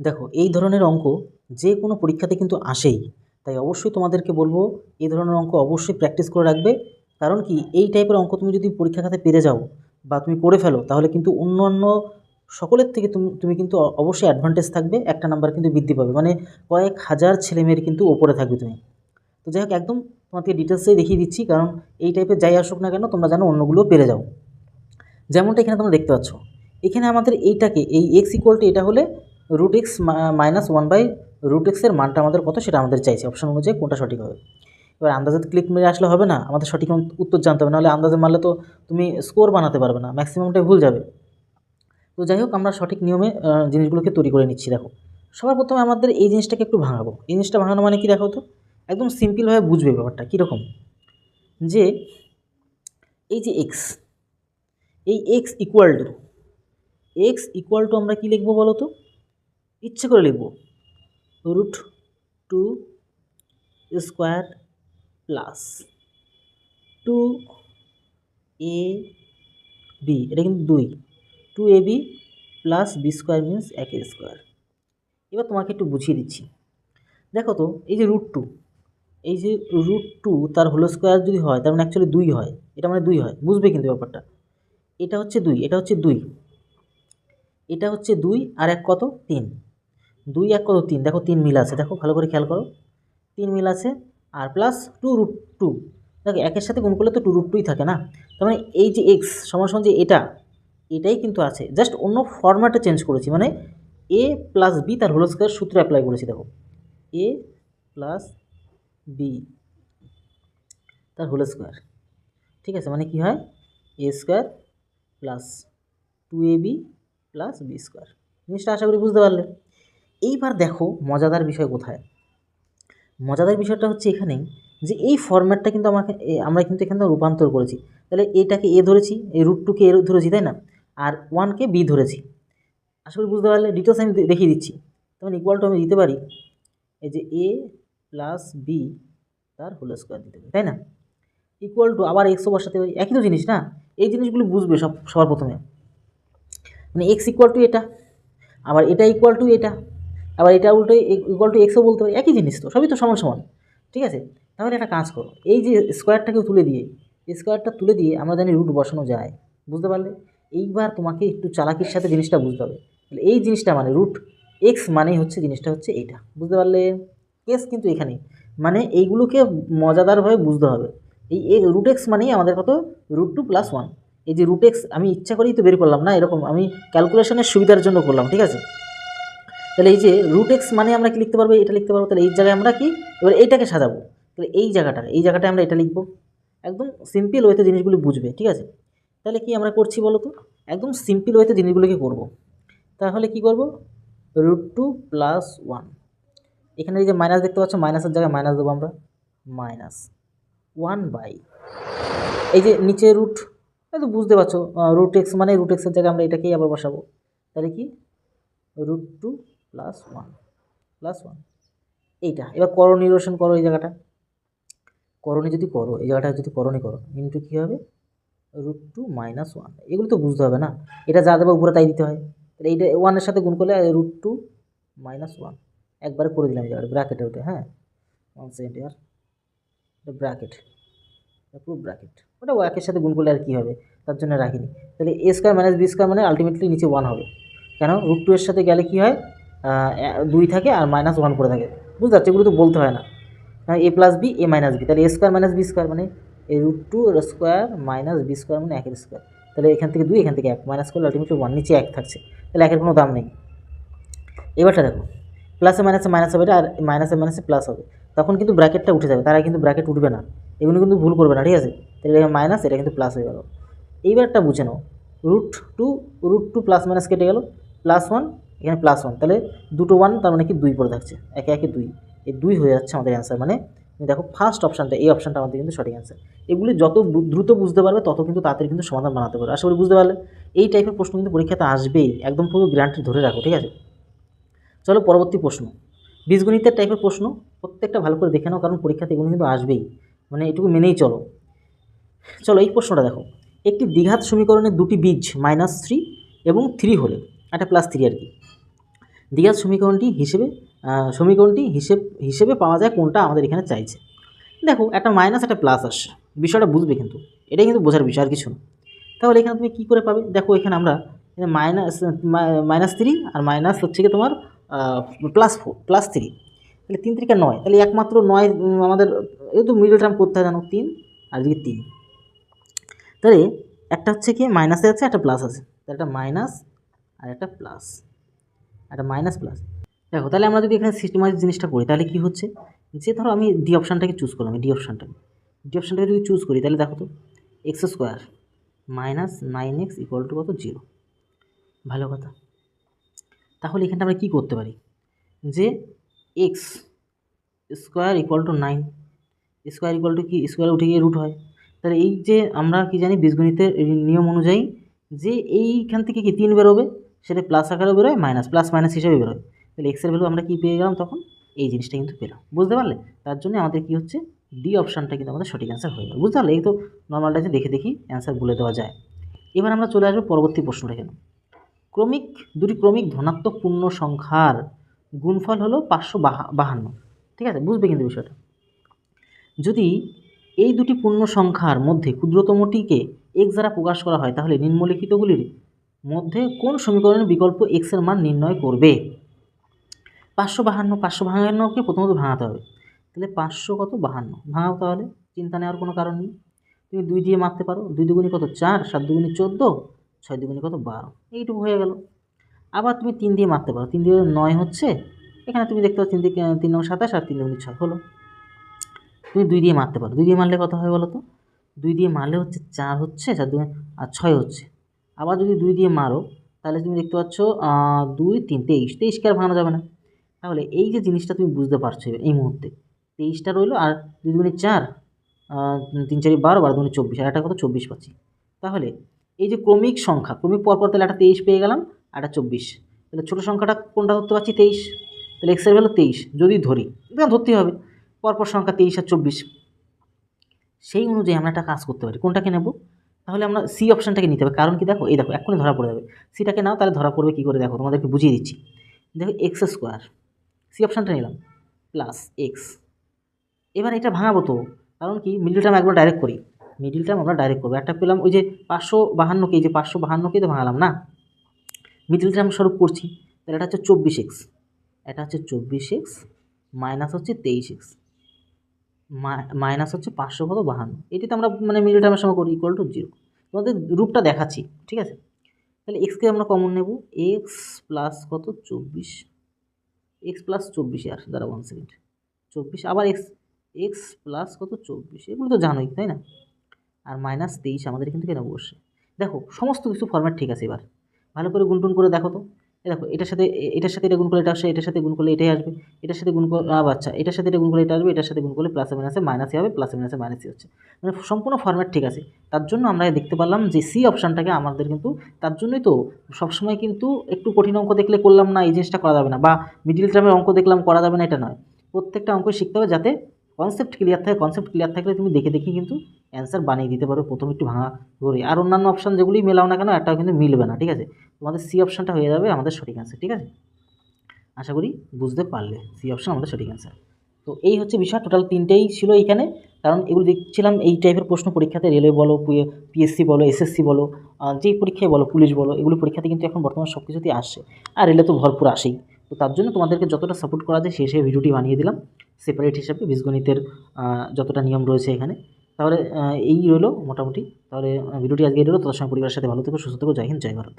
দেখো, এই ধরনের অঙ্ক যে কোনো পরীক্ষাতে কিন্তু আসেই। তাই অবশ্যই তোমাদেরকে বলব, এই ধরনের অঙ্ক অবশ্যই প্র্যাকটিস করে রাখবে। কারণ কি, এই টাইপের অঙ্ক তুমি যদি পরীক্ষা খাতে পেরে যাও বা তুমি করে ফেলো, তাহলে কিন্তু অন্যান্য সকলের থেকে তুমি তুমি কিন্তু অবশ্যই অ্যাডভান্টেজ থাকবে, একটা নাম্বার কিন্তু বৃদ্ধি পাবে। মানে কয়েক হাজার ছেলেমেয়ের কিন্তু ওপরে থাকবে তুমি। তো যাই হোক, একদম তোমাকে ডিটেলসেই দেখিয়ে দিচ্ছি, কারণ এই টাইপের যাই আসুক না কেন, তোমরা যেন অন্যগুলো পেরে যাও। যেমনটা এখানে তোমরা দেখতে পাচ্ছ, এখানে আমাদের এইটাকে, এই এক্স ইকুয়াল টু এটা হলে root x minus one by root এক্সের মানটা আমাদের কত সেটা আমাদের চাইছে। অপশন অনুযায়ী কোনটা সঠিক হবে? এবার আন্দাজে ক্লিক মেরে আসলে হবে না, আমাদের সঠিক উত্তর জানতে হবে। নাহলে আন্দাজে মারলে তো তুমি স্কোর বানাতে পারবে না ম্যাক্সিমামটাই ভুল যাবে। তো যাই হোক, আমরা সঠিক নিয়মে জিনিসগুলোকে তৈরি করে নিচ্ছি। দেখো, সবার প্রথমে আমাদের এই জিনিসটাকে একটু ভাঙাবো। এই জিনিসটা ভাঙানো মানে কি দেখো তো? একদম সিম্পলভাবে বুঝবে ব্যাপারটা, কীরকম? যে এই যে এক্স এই x equal to x equal to আমরা কী লিখব বলো তো? ইচ্ছে করে লিখব। Root two square plus two a b, এটা কিন্তু দুই। Two a b plus b square means এক স্কোয়ার। এবার তোমাকে একটু বুঝিয়ে দিচ্ছি। দেখো তো, এই যে রুট টু, এই যে রুট টু তার হোল স্কোয়ার যদি হয়, তার মানে অ্যাকচুয়ালি দুই হয়। এটা মানে দুই হয়। বুঝবে কিন্তু ব্যাপারটা। এটা হচ্ছে দুই, এটা হচ্ছে দুই। এটা হচ্ছে দুই, আর এক কত? তিন। দুই এক কত? তিন। দেখো তিন মিল আছে। দেখো, ভালো করে খেয়াল করো। তিন মিল আছে। আর প্লাস টু রুট টু দেখো, একের সাথে গুণ করলে তো টু রুট টুই থাকে না? তার মানে এই যে এক্স সমান সমান যে এটা, এটাই কিন্তু আছে। জাস্ট অন্য ফরম্যাটে চেঞ্জ করেছি। মানে এ প্লাস বি তার হোল স্কোয়ার সূত্র অ্যাপ্লাই করেছি, দেখো। এ প্লাস বি তার হোল স্কোয়ার ঠিক আছে? মানে কি হয়? A square plus two a b plus b square জিনিসটা আশা করি বুঝতে পারলে। এইবার দেখো মজাদার বিষয় কোথায়? মজাদার বিষয়টা হচ্ছে এখানেই যে এই ফরম্যাটটা কিন্তু আমাকে আমরা কিন্তু এখানে রূপান্তর করেছি। তাহলে এটাকে এ ধরেছি, এই রুট টুকে এ ধরেছি, তাই না? আর ওয়ানকে বি ধরেছি। করি বুঝতে পারলে ডিটেলস আমি দেখিয়ে দিচ্ছি। তখন ইকুয়াল টু আমি দিতে পারি, এই যে এ প্লাস বি তার হোল স্কোয়ার দিতে পারি, তাই না? ইকুয়াল টু আবার এক্সও বসাতে পারি, একই তো জিনিস না? এই জিনিসগুলো বুঝবে সব, সবার প্রথমে। মানে এক্স ইকুয়াল টু এটা, আবার এটা ইকুয়াল টু এটা আবার এটা উল্টো ইকুয়াল টু এক্সও বলতে পারি, একই জিনিস তো, সবই তো সমান সমান, ঠিক আছে? তাহলে একটা কাজ করো, এই যে স্কোয়ারটাকে তুলে দিয়ে স্কোয়ারটা তুলে দিয়ে আমরা জানি রুট বসানো যায়, বুঝতে পারলে? এইবার তোমাকে একটু চালাকির সাথে জিনিসটা বুঝতে হবে, তাহলে এই জিনিসটা মানে রুট এক্স মানেই হচ্ছে, জিনিসটা হচ্ছে এইটা, বুঝতে পারলে? কেস কিন্তু এখানে মানে এইগুলোকে মজাদারভাবে বুঝতে হবে, এই রুট এক্স মানেই আমাদের কত? রুট টু প্লাস ওয়ান এই যে রুট এক্স আমি ইচ্ছা করেই তো বের করলাম না, এরকম আমি ক্যালকুলেশনের সুবিধার জন্য করলাম, ঠিক আছে? তাহলে এই যে রুট এক্স মানে আমরা কি লিখতে পারব? এটা লিখতে পারব। তাহলে এই জায়গায় আমরা কি? এবার এইটাকে সাজাবো। তাহলে এই জায়গাটা, এই জায়গাটায় আমরা এটা লিখব। একদম সিম্পল ওয়েতে জিনিসগুলো বুঝবে, ঠিক আছে? তাহলে কি আমরা করছি বলো তো? একদম সিম্পল ওয়েতে জিনিসগুলোকে করব। তাহলে কি করব? রুট টু প্লাস ওয়ান এখানে এই যে মাইনাস দেখতে পাচ্ছ মাইনাসের জায়গায় মাইনাস দেবো আমরা। মাইনাস ওয়ান বাই এই যে নিচে রুট তো বুঝতে পারছ রুট এক্স মানে রুট এক্সের জায়গায় আমরা এটাকেই আবার বসাবো। তাহলে কি? Root two plus one plus one এইটা। এবার করো নিরসন করো এই জায়গাটা। করণে যদি করো, এই জায়গাটা যদি করণে করো ইন্টু কী হবে? রুট টু মাইনাস ওয়ান এগুলো তো বুঝতে হবে না। এটা যা দেবে উপরে তাই দিতে হয়। তাহলে এইটা ওয়ানের সাথে গুণ করলে রুট টু মাইনাস ওয়ান একবারে করে দিলাম এই জায়গাটা ব্র্যাকেটে ওটা হ্যাঁ? ওয়ান সেকেন্ড ইয়ার ব্র্যাকেট পুরো ব্র্যাকেট ওটা ওয়াকের সাথে গুণ করলে আর কী হবে? তার জন্য রাখিনি। তাহলে a square minus b square মানে আলটিমেটলি নিচে ওয়ান হবে। কেন? রুট টু এর সাথে গেলে কী হয়? দুই থাকে আর মাইনাস ওয়ান করে থাকে। বুঝতে পারছ? এগুলো তো বলতে হয় না। A plus b a minus b তাহলে a square minus b square মানে a root two square minus b square মানে একের স্কোয়ার তাহলে এখান থেকে দুই, এখান থেকে এক। মাইনাস করলে আলটিমেটলি ওয়ান নিচে এক থাকছে। তাহলে একের কোনো দাম নেই। এবারটা দেখো। প্লাসে মাইনাসে মাইনাস হবে আর মাইনাসে মাইনাসে প্লাস হবে। তখন কিন্তু ব্র্যাকেটটা উঠে যাবে। তারা কিন্তু ব্র্যাকেট উঠবে না। এগুলো কিন্তু ভুল করবে না, ঠিক আছে? তাহলে এটা মাইনাস এটা কিন্তু প্লাস হয়ে গেল। এইবারটা বুঝে নাও। Root two root two plus minus কেটে গেল। প্লাস ওয়ান এখানে প্লাস ওয়ান তাহলে দুটো ওয়ান তার মানে কি দুই পরে থাকছে। একে একে দুই। এই দুই হয়ে যাচ্ছে আমাদের অ্যান্সার মানে দেখো ফার্স্ট অপশানটা এই অপশানটা আমাদের কিন্তু সঠিক অ্যান্সার এগুলি যত দ্রুত বুঝতে পারবে, তত কিন্তু তাড়াতাড়ি কিন্তু সমাধান বানাতে পারবে। আশা করি বুঝতে পারলে? এই টাইপের প্রশ্ন কিন্তু পরীক্ষাতে আসবেই। একদম পুরো গ্যারান্টি ধরে রাখো, ঠিক আছে? চলো পরবর্তী প্রশ্ন। বীজগণিতের টাইপের প্রশ্ন, প্রত্যেকটা ভালো করে দেখে নাও, কারণ পরীক্ষাতে এগুলো কিন্তু আসবেই। মানে এটুকু মেনেই চলো। চলো এই প্রশ্নটা দেখো। একটি দ্বিঘাত সমীকরণের দুটি বীজ মাইনাস থ্রি এবং থ্রি হলে একটা প্লাস থ্রি আর কি। দ্বিঘাত সমীকরণটি হিসেবে সমীকরণটি হিসেব, হিসেবে পাওয়া যায় কোনটা আমাদের এখানে চাইছে। দেখো, একটা মাইনাস একটা প্লাস আসছে বিষয়টা বুঝবে কিন্তু। এটাই কিন্তু বোঝার বিষয় আর কিছু না। তাহলে এখানে তুমি কী করে পাবে? দেখো, এখানে আমরা মাইনাস মাইনাস থ্রি আর মাইনাস হচ্ছে কি তোমার প্লাস ফোর প্লাস থ্রি তাহলে তিন তিরিকা নয়। তাহলে একমাত্র নয় আমাদের, এই তো মিডল টার্ম করতে হয় জানো, তিন আর এদিকে তিন। তাহলে একটা হচ্ছে কি মাইনাসে আছে, একটা প্লাস আছে। তাহলে একটা মাইনাস আর একটা প্লাস একটা মাইনাস প্লাস দেখো, তাহলে আমরা যদি এখানে সিস্টেমাইজ জিনিসটা করি, তাহলে কি হচ্ছে? যে ধরো আমি ডি অপশানটাকে চুজ করলাম ডি অপশানটাকে ডি অপশানটাকে যদি চুজ করি, তাহলে দেখো তো x square minus nine x equal to কত? জিরো ভালো কথা। তাহলে এখানটা আমরা কী করতে পারি? যে x square equal to nine square equal to কি? স্কোয়ার উঠে গিয়ে রুট হয়। তাহলে এই যে আমরা কি জানি বীজগণিতের নিয়ম অনুযায়ী যে এইখান থেকে কি তিন বেরোবে? সেটা প্লাস আকারেও বেরোয় মাইনাস প্লাস মাইনাস হিসেবে বেরোয়। তাহলে এক্সের ভ্যালু আমরা কী পেয়ে গেলাম তখন? এই জিনিসটা কিন্তু পেলাম। বুঝতে পারলে? তার জন্য আমাদের কি হচ্ছে? ডি অপশানটা কিন্তু আমাদের সঠিক অ্যান্সার হয়ে গেল। বুঝতে পারলে? এই তো নর্মালটা যে দেখে দেখি অ্যান্সার বলে দেওয়া যায়। এবার আমরা চলে আসব পরবর্তী প্রশ্নটা কেন? ক্রমিক, দুটি ক্রমিক ধনাত্মক পূর্ণ সংখ্যার গুণফল হলো পাঁচশো বাহান্ন। ঠিক আছে? বুঝবে কিন্তু বিষয়টা। যদি এই দুটি পূর্ণ সংখ্যার মধ্যে ক্ষুদ্রতমটিকে এক্স দ্বারা প্রকাশ করা হয়, তাহলে নিম্নলিখিতগুলির মধ্যে কোন সমীকরণের বিকল্প এক্সের মান নির্ণয় করবে? পাঁচশো বাহান্ন, পাঁচশো বাহান্নকে প্রথমত ভাঙাতে হবে। তাহলে পাঁচশো কত? বাহান্ন। ভাঙাও তাহলে, চিন্তা নেওয়ার কোনো কারণ নেই। তুমি দুই দিয়ে মারতে পারো। দুই দুগুণি কত? চার। সাত দুগুণি চোদ্দ। ছয় দুগুণি কত? বারো। এইটুকু হয়ে গেল। আবার তুমি তিন দিয়ে মারতে পারো। তিন দিয়ে নয় হচ্ছে, এখানে তুমি দেখতে পাচ্ছ তিন তিন নম্বর সাতাশ আর তিন দুগুণি ছয় হলো। তুমি দুই দিয়ে মারতে পারো। দুই দিয়ে মারলে কত হয় বলো তো? দুই দিয়ে মারলে হচ্ছে চার হচ্ছে চার দুই আর ছয় হচ্ছে। আবার যদি দুই দিয়ে মারো, তাহলে তুমি দেখতে পাচ্ছ দুই, তিন, তেইশ। তেইশকে আর ভাঙানো যাবে না। তাহলে এই যে জিনিসটা তুমি বুঝতে পারছ এই মুহূর্তে, তেইশটা রইল আর দুই দুগুণে চার তিন চারি বারো বারো দুগুণে চব্বিশ, আর একটা কত? চব্বিশ পাচ্ছি। তাহলে এই যে ক্রমিক সংখ্যা, ক্রমিক পরপর তাহলে একটা তেইশ পেয়ে গেলাম, আর একটা চব্বিশ। তাহলে ছোটো সংখ্যাটা কোনটা ধরতে পারছি? তেইশ। তাহলে এক্সের ভ্যালু তেইশ। যদি ধরি ধরতেই হবে। পরপর সংখ্যা তেইশ আর চব্বিশ। সেই অনুযায়ী আমরা একটা কাজ করতে পারি। কোনটাকে নেব? তাহলে আমরা সি অপশানটাকে নিতে হবে। কারণ কি দেখো, এই দেখো, এক্ষুনি ধরা পড়ে যাবে। সিটাকে নাও, তাহলে ধরা পড়বে কী করে দেখো? তোমাদেরকে বুঝিয়ে দিচ্ছি। দেখো এক্স স্কোয়ার সি অপশানটা নিলাম। প্লাস এক্স এবার এটা ভাঙাবো তো। কারণ কি? মিডিল টার্ম একবার ডাইরেক্ট করি। মিডিল টার্ম আমরা ডাইরেক্ট করব। একটা পেলাম ওই যে পাঁচশো বাহান্নকে যে পাঁচশো বাহান্নকেই তো ভাঙালাম না? মিডিল টার্ম স্বরূপ করছি। তাহলে এটা হচ্ছে চব্বিশ এক্স এটা হচ্ছে চব্বিশ এক্স মাইনাস হচ্ছে তেইশ এক্স মাইনাস হচ্ছে পাঁচশো কত? বাহান্ন। এটিতে আমরা মানে মিডিল টার্মের সময় করি ইকুয়াল টু জিরো তোমাদের রূপটা দেখাচ্ছি, ঠিক আছে? তাহলে এক্সকে আমরা কমন নেব এক্স প্লাস কত? চব্বিশ এক্স প্লাস চব্বিশে, আর দাঁড়া ওয়ান সেকেন্ড চব্বিশ, আবার এক্স এক্স প্লাস কত? চব্বিশ, এগুলো তো জানোই, তাই না? আর মাইনাস তেইশ, আমাদের কিন্তু কেন বসে দেখো, সমস্ত কিছু ফর্ম্যাট ঠিক আছে এবার। ভালো করে গুনটুন করে দেখো তো। দেখো, এটার সাথে এটার সাথে এটা গুণ করলে এটা আসে, এটার সাথে গুণ করলে এটাই আসবে। এটার সাথে গুণ করে আবার আচ্ছা এটার সাথে এটা গুণ করলে এটা আসবে, এটার সাথে গুণ করলে প্লাসে মাইনাসে মাইনাসই হবে প্লাসে মাইনাসে মাইনাসই হচ্ছে। মানে সম্পূর্ণ ফর্ম্যাট ঠিক আছে। তার জন্য আমরা দেখতে পারলাম যে সি অপশানটাকে আমাদের কিন্তু, তার জন্যই তো সবসময় কিন্তু একটু কঠিন অঙ্ক দেখলে করলাম না, এই জিনিসটা করা যাবে না। বা মিডিল টার্মের অঙ্ক দেখলাম, করা যাবে না, এটা নয়। প্রত্যেকটা অঙ্কই শিখতে হবে যাতে কনসেপ্ট ক্লিয়ার থাকে। কনসেপ্ট ক্লিয়ার থাকলে তুমি দেখে দেখে কিন্তু অ্যান্সার বানিয়ে দিতে পারো। প্রথম একটু ভাঙা করে আর অন্যান্য অপশান যেগুলি মেলাও না কেন, একটাও কিন্তু মিলবে না, ঠিক আছে? তোমাদের সি অপশানটা হয়ে যাবে আমাদের সঠিক অ্যান্সার ঠিক আছে? আশা করি বুঝতে পারলে সি অপশান আমাদের সঠিক অ্যান্সার তো এই হচ্ছে বিষয় টোটাল তিনটেই ছিল এইখানে। কারণ এগুলো দেখছিলাম, এই টাইপের প্রশ্ন পরীক্ষাতে রেলওয়ে বলো পিএসসি বলো এসএসসি বলো যেই পরীক্ষায় বলো পুলিশ বলো, এগুলো পরীক্ষাতে কিন্তু এখন বর্তমান সব কিছুতেই আসছে। আর রেলে তো ভরপুর আসেই। তো তার জন্য তোমাদেরকে যতটা সাপোর্ট করা যায়, সেই হিসেবে ভিডিওটি বানিয়ে দিলাম। সেপারেট হিসাবে বীজগণিতের যতটা নিয়ম রয়েছে এখানে। তাহলে এই রইল মোটামুটি। তাহলে ভিডিওটি আজকে রইল। তোমার সঙ্গে পরিবারের সাথে ভালো থেকো, সুস্থ থেকো। জয় হিন্দ, জয় ভারত।